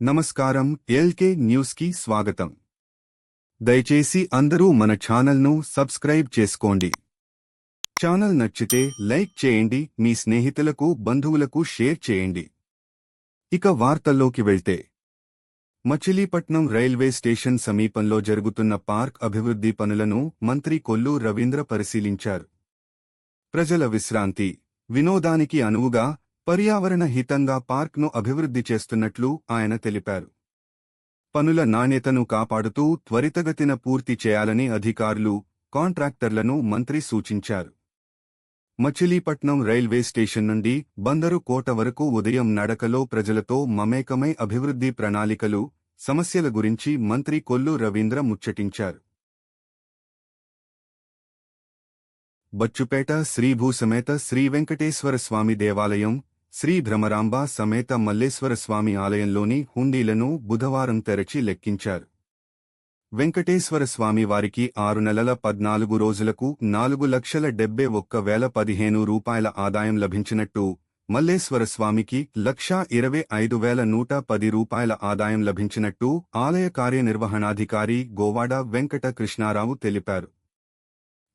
నమస్కారం ఎల్కే న్యూస్కి స్వాగతం. దయచేసి అందరూ మన ఛానల్ను సబ్స్క్రైబ్ చేసుకోండి. ఛానల్ నచ్చితే లైక్ చేయండి మీ స్నేహితులకు బంధువులకు షేర్ చేయండి. ఇక వార్తల్లోకి వెళ్తే. మచిలీపట్నం రైల్వే స్టేషన్ సమీపంలో జరుగుతున్న పార్క్ అభివృద్ధి పనులను మంత్రి కొల్లు రవీంద్ర పరిశీలించారు. ప్రజల విశ్రాంతి. వినోదానికి అనువుగా పర్యావరణ హితంగా పార్క్ను అభివృద్ధి చేస్తున్నట్లు ఆయన తెలిపారు. పనుల నాణ్యతను కాపాడుతూ త్వరితగతిన పూర్తి చేయాలని అధికారులు కాంట్రాక్టర్లను మంత్రి సూచించారు. మచిలీపట్నం రైల్వే స్టేషన్ నుండి బందరు కోట వరకు ఉదయం నడకలో ప్రజలతో మమేకమై అభివృద్ధి ప్రణాళికలు సమస్యల గురించి మంత్రి కొల్లు రవీంద్ర ముచ్చటించారు. బచ్చుపేట శ్రీభూసమేత శ్రీ వెంకటేశ్వర స్వామి దేవాలయం శ్రీ భ్రమరాంబ సమేత మల్లేశ్వర స్వామి ఆలయంలోని హుండీలను బుధవారం తెరచి లెక్కించారు. వెంకటేశ్వర స్వామి వారికి ఆరు నెలల పద్నాలుగు రోజులకు నాలుగు లక్షల డెబ్బై ఒక్క వేల పదిహేను రూపాయల ఆదాయం లభించినట్టు మల్లేశ్వర స్వామికి లక్షా ఇరవై ఐదు వేల నూట పది రూపాయల ఆదాయం లభించినట్టు ఆలయ కార్యనిర్వహణాధికారి గోవాడ వెంకట కృష్ణారావు తెలిపారు.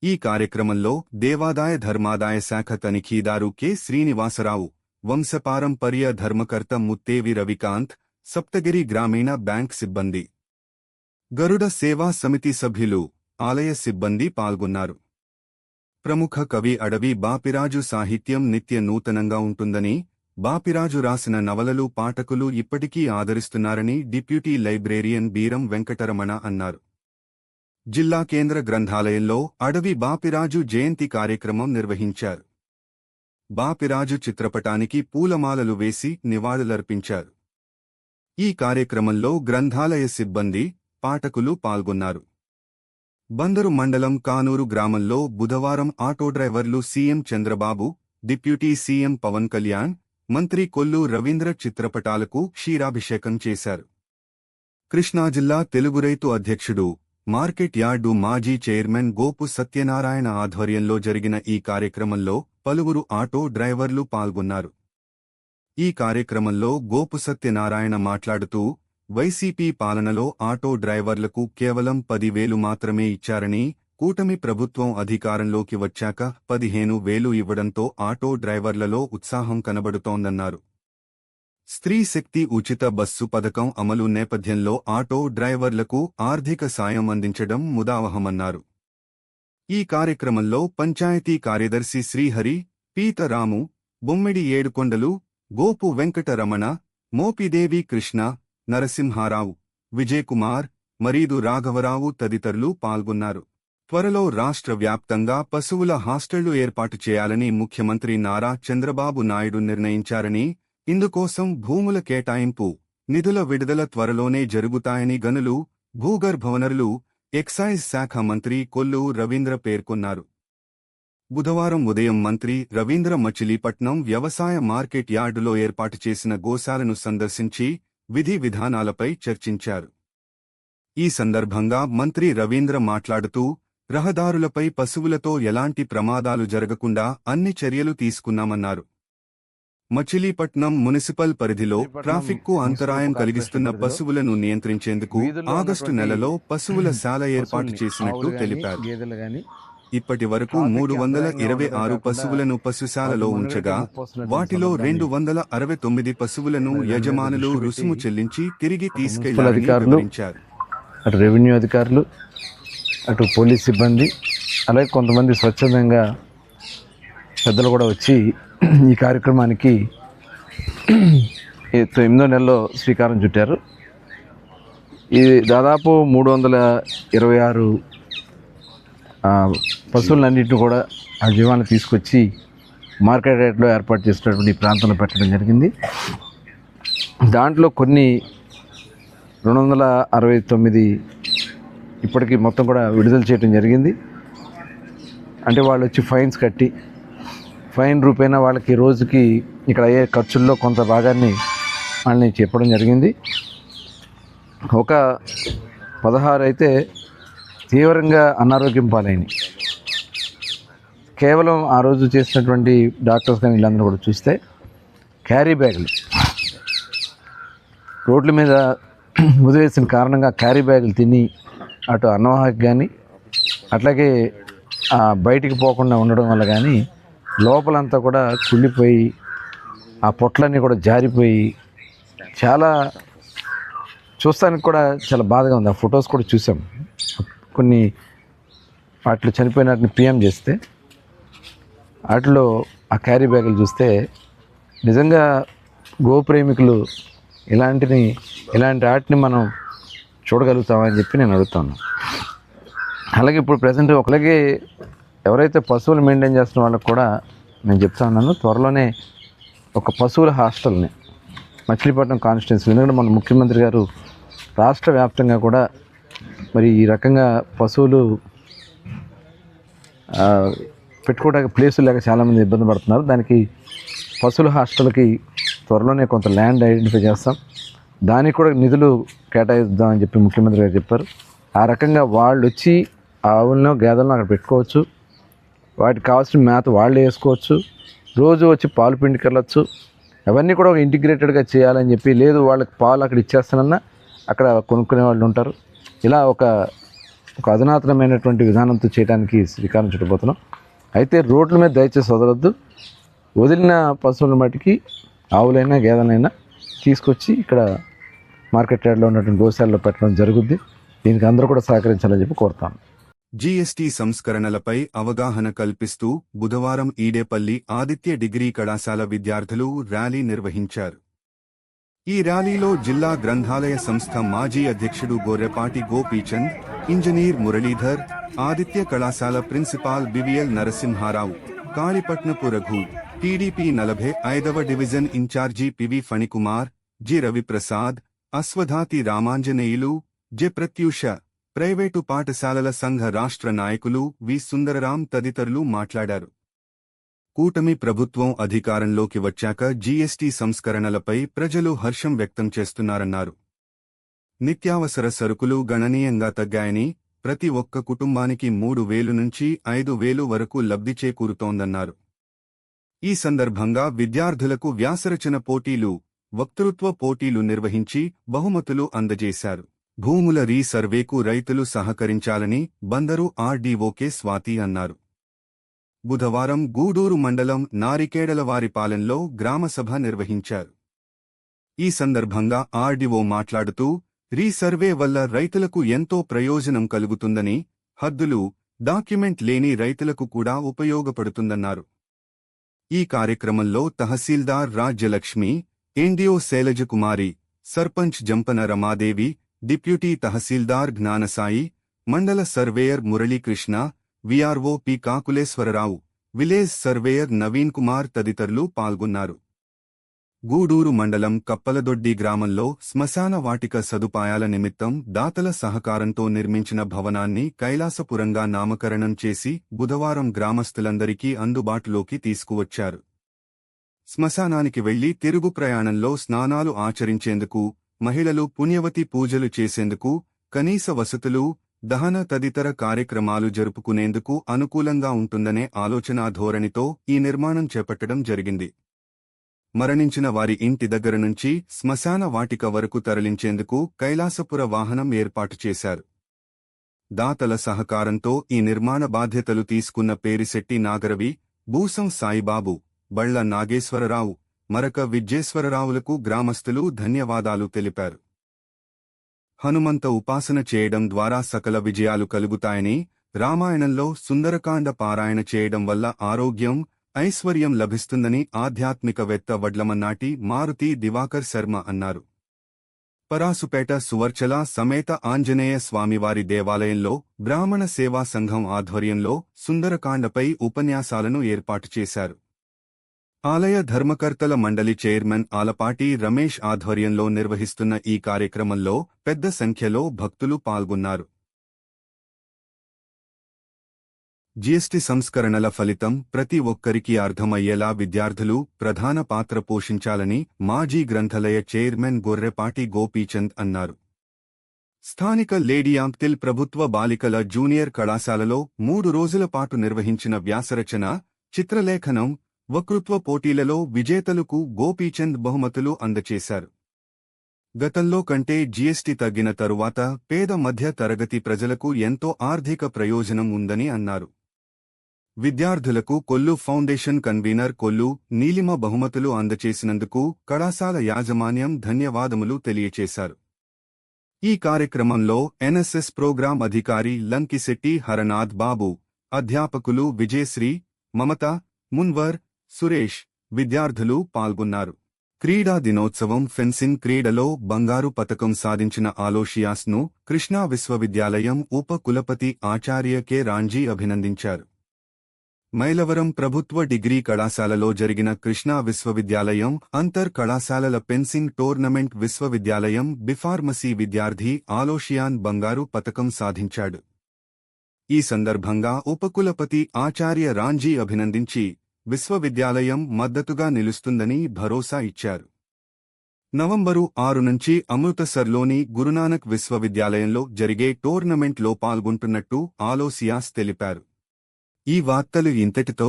ఈ కార్యక్రమంలో దేవాదాయ ధర్మాదాయ శాఖ తనిఖీదారు కె. శ్రీనివాసరావు వంశపారంపర్య ధర్మకర్త ముత్తేవి రవికాంత్ సప్తగిరి గ్రామీణ బ్యాంక్ సిబ్బంది. గరుడ సేవా సమితి సభ్యులు ఆలయ సిబ్బంది పాల్గొన్నారు. ప్రముఖ కవి అడవి బాపిరాజు సాహిత్యం నిత్య నూతనంగా ఉంటుందని బాపిరాజు రాసిన నవలలు పాఠకులు ఇప్పటికీ ఆదరిస్తున్నారని డిప్యూటీ లైబ్రేరియన్ బీరం వెంకటరమణ అన్నారు. జిల్లా కేంద్ర గ్రంథాలయంలో అడవి బాపిరాజు జయంతి కార్యక్రమం నిర్వహించారు. బాపిరాజు చిత్రపటానికి పూలమాలలు వేసి నివాళులర్పించారు. ఈ కార్యక్రమంలో గ్రంథాలయ సిబ్బంది పాఠకులు పాల్గొన్నారు. బందరు మండలం కానూరు గ్రామంలో బుధవారం ఆటో డ్రైవర్లు CM Chandrababu deputy CM Pawan Kalyan మంత్రి కొల్లు రవీంద్ర చిత్రపటాలకు క్షీరాభిషేకం చేశారు. కృష్ణా జిల్లా తెలుగు రైతు అధ్యక్షుడు మార్కెట్ యార్డు మాజీ చైర్మన్ గోపు సత్యనారాయణ ఆధ్వర్యంలో జరిగిన ఈ కార్యక్రమంలో పలువురు ఆటో డ్రైవర్లు పాల్గొన్నారు. ఈ కార్యక్రమంలో గోపు సత్యనారాయణ మాట్లాడుతూ వైసీపీ పాలనలో ఆటో డ్రైవర్లకు కేవలం పదివేలు మాత్రమే ఇచ్చారని కూటమి ప్రభుత్వం అధికారంలోకి వచ్చాక పదిహేను వేలు ఇవ్వడంతో ఆటో డ్రైవర్లలో ఉత్సాహం కనబడుతోందన్నారు. స్త్రీ శక్తి ఉచిత బస్సు పథకం అమలు నేపథ్యంలో ఆటో డ్రైవర్లకు ఆర్థిక సాయం అందించడం ముదావహమన్నారు. ఈ కార్యక్రమంలో పంచాయతీ కార్యదర్శి శ్రీహరి పీతరాము బొమ్మిడి ఏడుకొండలు గోపు వెంకటరమణ మోపిదేవి కృష్ణ నరసింహారావు విజయకుమార్ మరీదు రాఘవరావు తదితరులు పాల్గొన్నారు. త్వరలో రాష్ట్ర వ్యాప్తంగా పశువుల హాస్టళ్ళు ఏర్పాటు చేయాలని ముఖ్యమంత్రి నారా చంద్రబాబు నాయుడు నిర్ణయించారని ఇందుకోసం భూముల కేటాయింపు నిధుల విడుదల త్వరలోనే జరుగుతాయని గనులు భూగర్భవనరులు ఎక్సైజ్ శాఖ మంత్రి కొల్లు రవీంద్ర పేర్కొన్నారు. బుధవారం ఉదయం మంత్రి రవీంద్ర మచిలీపట్నం వ్యవసాయ మార్కెట్ యార్డులో ఏర్పాటు చేసిన గోశాలను సందర్శించి విధి విధానాలపై చర్చించారు. ఈ సందర్భంగా మంత్రి రవీంద్ర మాట్లాడుతూ రహదారులపై పశువులతో ఎలాంటి ప్రమాదాలు జరగకుండా అన్ని చర్యలు తీసుకున్నామన్నారు. మచిలీపట్నం మున్సిపల్ పరిధిలో ట్రాఫిక్కు అంతరాయం కలిగిస్తున్న పశువులను నియంత్రించేందుకు ఆగస్టు నెలలో పశువుల శాల ఏర్పాటు చేసినట్టు తెలిపారు. ఇప్పటి వరకు మూడు వందల ఇరవై ఆరు పశువులను పశుశాలలో ఉంచగా వాటిలో రెండు వందల అరవై తొమ్మిది పశువులను యజమానులు రుసుము చెల్లించి తిరిగి తీసుకెళ్ళారని వివరించారు. అటు రెవెన్యూ అధికారులు అటు పోలీస్ సిబ్బంది అలాగే కొంతమంది స్వచ్ఛందంగా పెద్దలు కూడా వచ్చి ఈ కార్యక్రమానికి ఎనిమిదో నెలలో శ్రీకారం చుట్టారు. ఇది దాదాపు మూడు వందల ఇరవై ఆరు పశువులన్నింటినీ కూడా ఆ జీవాన్ని తీసుకొచ్చి మార్కెట్ రేట్లో ఏర్పాటు చేసినటువంటి ఈ ప్రాంతంలో పెట్టడం జరిగింది. దాంట్లో కొన్ని రెండు వందల అరవై తొమ్మిది ఇప్పటికి మొత్తం కూడా విడుదల చేయడం జరిగింది. అంటే వాళ్ళు వచ్చి ఫైన్స్ కట్టి ఫైన్ రూపేణా వాళ్ళకి రోజుకి ఇక్కడ అయ్యే ఖర్చుల్లో కొంత భాగాన్ని వాళ్ళని చెప్పడం జరిగింది. ఒక పదహారు అయితే తీవ్రంగా అనారోగ్యం పాలైనవి కేవలం ఆ రోజు చేసినటువంటి డాక్టర్స్ కానీ వీళ్ళందరూ కూడా చూస్తే క్యారీ బ్యాగులు. రోడ్ల మీద వదిలేసిన కారణంగా క్యారీ బ్యాగులు తిని అటు అన్నవాహకి కానీ అట్లాగే బయటికి పోకుండా ఉండడం వల్ల కానీ లోపలంతా కూడా కుళ్ళిపోయి ఆ పొట్లన్నీ కూడా జారిపోయి చాలా చూస్తానికి కూడా చాలా బాధగా ఉంది. ఆ ఫొటోస్ కూడా చూసాం. కొన్ని వాటిలో చనిపోయిన వాటిని పిఎం చేస్తే వాటిలో ఆ క్యారీ బ్యాగులు చూస్తే నిజంగా గోప్రేమికులు ఇలాంటిని ఇలాంటి వాటిని మనం చూడగలుగుతామని చెప్పి నేను అడుగుతాను. అలాగే ఇప్పుడు ప్రజెంట్ ఒకలాగే ఎవరైతే పశువులు మెయింటైన్ చేస్తున్న వాళ్ళకి కూడా నేను చెప్తా ఉన్నాను త్వరలోనే ఒక పశువుల హాస్టల్ని మచిలీపట్నం కాన్స్టిట్యున్సీ ఎందుకంటే మన ముఖ్యమంత్రి గారు రాష్ట్ర వ్యాప్తంగా కూడా మరి ఈ రకంగా పశువులు పెట్టుకోవడానికి ప్లేసులు లేక చాలామంది ఇబ్బంది పడుతున్నారు. దానికి పశువుల హాస్టల్కి త్వరలోనే కొంత ల్యాండ్ ఐడెంటిఫై చేస్తాం. దానికి కూడా నిధులు కేటాయిద్దామని చెప్పి ముఖ్యమంత్రి గారు చెప్పారు. ఆ రకంగా వాళ్ళు వచ్చి ఆవులను గేదెలను అక్కడ పెట్టుకోవచ్చు. వాటికి కావాల్సిన మేత వాళ్ళే వేసుకోవచ్చు. రోజు వచ్చి పాలు పిండికెళ్ళచ్చు అవన్నీ కూడా ఒక ఇంటిగ్రేటెడ్గా చేయాలని చెప్పి లేదు వాళ్ళకి పాలు అక్కడ ఇచ్చేస్తానన్నా అక్కడ కొనుక్కునే వాళ్ళు ఉంటారు. ఇలా ఒక ఒక అధునాతనమైనటువంటి విధానంతో చేయడానికి శ్రీకారం చుట్టబోతున్నాం. అయితే రోడ్ల మీద దయచేసి వదలొద్దు. వదిలిన పశువుల మట్టికి ఆవులైనా గేదెలైనా తీసుకొచ్చి ఇక్కడ మార్కెట్ యార్డ్లో ఉన్నటువంటి గోశాలలో పెట్టడం జరుగుద్ది. దీనికి అందరూ కూడా సహకరించాలని చెప్పి కోరుతాను. జీఎస్టీ సంస్కరణలపై అవగాహన కల్పిస్తూ బుధవారం ఈడేపల్లి ఆదిత్య డిగ్రీ కళాశాల విద్యార్థులు ర్యాలీ నిర్వహించారు. ఈ ర్యాలీలో జిల్లా గ్రంథాలయ సంస్థ మాజీ అధ్యక్షుడు గోరెపాటి గోపీచంద్ ఇంజనీర్ మురళీధర్ ఆదిత్య కళాశాల principal BVL Narasimharao Kalipatnapu Raghu TDP నలభై ఐదవ division incharge PV Phanikumar G Raviprasad Ashwadhati Ramanjaneyulu J Pratyusha private పాఠశాలల సంఘ రాష్ట్ర నాయకులు వి. సుందరరాం తదితరులు మాట్లాడారు. కూటమి ప్రభుత్వం అధికారంలోకి వచ్చాక జీఎస్టీ సంస్కరణలపై ప్రజలు హర్షం వ్యక్తం చేస్తున్నారన్నారు. నిత్యావసర సరుకులు గణనీయంగా తగ్గాయని ప్రతి ఒక్క కుటుంబానికి మూడు వేలు నుంచి ఐదు వేలు వరకు లబ్ధి చేకూరుతోందన్నారు. ఈ సందర్భంగా విద్యార్థులకు వ్యాసరచన పోటీలు వక్తృత్వ పోటీలు నిర్వహించి బహుమతులు అందజేశారు. భూముల రీసర్వేకు రైతులు సహకరించాలని బందరు ఆర్డీఓకే స్వాతి అన్నారు. బుధవారం గూడూరు మండలం నారికేడలవారిపాలెంలో గ్రామసభ నిర్వహించారు. ఈ సందర్భంగా ఆర్డీఓ మాట్లాడుతూ రీసర్వే వల్ల రైతులకు ఎంతో ప్రయోజనం కలుగుతుందని హద్దులు డాక్యుమెంట్ లేని రైతులకు కూడా ఉపయోగపడుతుందన్నారు. ఈ కార్యక్రమంలో tahsildar Rajyalakshmi NDO Shailajakumari sarpanch Jampana Ramadevi deputy tahsildar Gnanasai mandal surveyor Muralikrishna VRO P Kakuleswararao village surveyor Naveen Kumar తదితరులు పాల్గొన్నారు. గూడూరు మండలం కప్పలదొడ్డి గ్రామంలో శ్మశాన వాటిక సదుపాయాల నిమిత్తం దాతల సహకారంతో నిర్మించిన భవనాన్ని కైలాసపురంగా నామకరణం చేసి బుధవారం గ్రామస్తులందరికీ అందుబాటులోకి తీసుకువచ్చారు. శ్మశానానికి వెళ్ళి తిరుగు ప్రయాణంలో స్నానాలు ఆచరించేందుకు మహిళలు పుణ్యవతి పూజలు చేసేందుకు కనీస వసతులు దహన తదితర కార్యక్రమాలు జరుపుకునేందుకు అనుకూలంగా ఉంటుందనే ఆలోచనా ధోరణితో ఈ నిర్మాణం చేపట్టడం జరిగింది. మరణించిన వారి ఇంటి దగ్గర నుంచి శ్మశాన వాటిక వరకు తరలించేందుకు కైలాసపుర వాహనం ఏర్పాటు చేశారు. దాతల సహకారంతో ఈ నిర్మాణ బాధ్యతలు తీసుకున్న పేరిశెట్టి నాగరవి బూసం సాయిబాబు బళ్ళ నాగేశ్వరరావు మరక విజ్జేశ్వరరావులకు గ్రామస్తులు ధన్యవాదాలు తెలిపారు. హనుమంత ఉపాసన చేయడం ద్వారా సకల విజయాలు కలుగుతాయని రామాయణంలో సుందరకాండ పారాయణ చేయడం వల్ల ఆరోగ్యం ఐశ్వర్యం లభిస్తుందని ఆధ్యాత్మికవేత్త వడ్లమన్నాటి మారుతి దివాకర్ శర్మ అన్నారు. పరాసుపేట సువర్చల సమేత ఆంజనేయ స్వామివారి దేవాలయంలో బ్రాహ్మణ సేవా సంఘం ఆధ్వర్యంలో సుందరకాండపై ఉపన్యాసాలను ఏర్పాటు చేశారు. ఆలయ ధర్మకర్తల మండలి చైర్మన్ ఆలపాటి రమేష్ ఆధ్వర్యంలో నిర్వహిస్తున్న ఈ కార్యక్రమంలో పెద్ద సంఖ్యలో భక్తులు పాల్గొన్నారు. జీఎస్టీ సంస్కరణల ఫలితం ప్రతి ఒక్కరికి అర్థమయ్యేలా విద్యార్థులు ప్రధాన పాత్ర పోషించాలని మాజీ గ్రంథాలయ చైర్మన్ గొర్రెపాటి గోపీచంద్ అన్నారు. స్థానిక లేడియాంప్తిల్ ప్రభుత్వ బాలికల జూనియర్ కళాశాలలో మూడు రోజుల పాటు నిర్వహించిన వ్యాసరచన చిత్రలేఖనం వకృత్వ పోటీలలో విజేతలకు గోపీచంద్ బహుమతులు అందచేశారు. గతంలో కంటే జీఎస్టీ తగ్గిన తరువాత పేద మధ్య తరగతి ప్రజలకు ఎంతో ఆర్థిక ప్రయోజనం ఉందని అన్నారు. విద్యార్థులకు కొల్లు ఫౌండేషన్ కన్వీనర్ కొల్లు నీలిమ బహుమతులు అందచేసినందుకు కళాశాల యాజమాన్యం ధన్యవాదములు తెలియచేశారు. ఈ కార్యక్రమంలో ఎన్ఎస్ఎస్ ప్రోగ్రాం అధికారి లంకిశెట్టి హరనాథ్ బాబు అధ్యాపకులు విజయశ్రీ మమత మున్వర్ సురేష్ విద్యార్థులు పాల్గొన్నారు. క్రీడా దినోత్సవం ఫెన్సింగ్ క్రీడలో బంగారు పతకం సాధించిన ఆలోషియాస్ను కృష్ణా విశ్వవిద్యాలయం ఉప కులపతి ఆచార్య కె. రాంజీ అభినందించారు. మైలవరం ప్రభుత్వ డిగ్రీ కళాశాలలో జరిగిన కృష్ణా విశ్వవిద్యాలయం అంతర్ కళాశాలల పెన్సింగ్ టోర్నమెంట్ విశ్వవిద్యాలయం బిఫార్మసీ విద్యార్థి ఆలోషియాన్ బంగారు పతకం సాధించాడు. ఈ సందర్భంగా ఉపకులపతి ఆచార్య రాంజీ అభినందించి విశ్వవిద్యాలయం మద్దతుగా నిలుస్తుందని భరోసా ఇచ్చారు. నవంబరు ఆరు నుంచి అమృతసర్లోని గురునానక్ విశ్వవిద్యాలయంలో జరిగే టోర్నమెంట్లో పాల్గొంటున్నట్టు ఆలోసియాస్ తెలిపారు. ఈ వార్తలు ఇంతటితో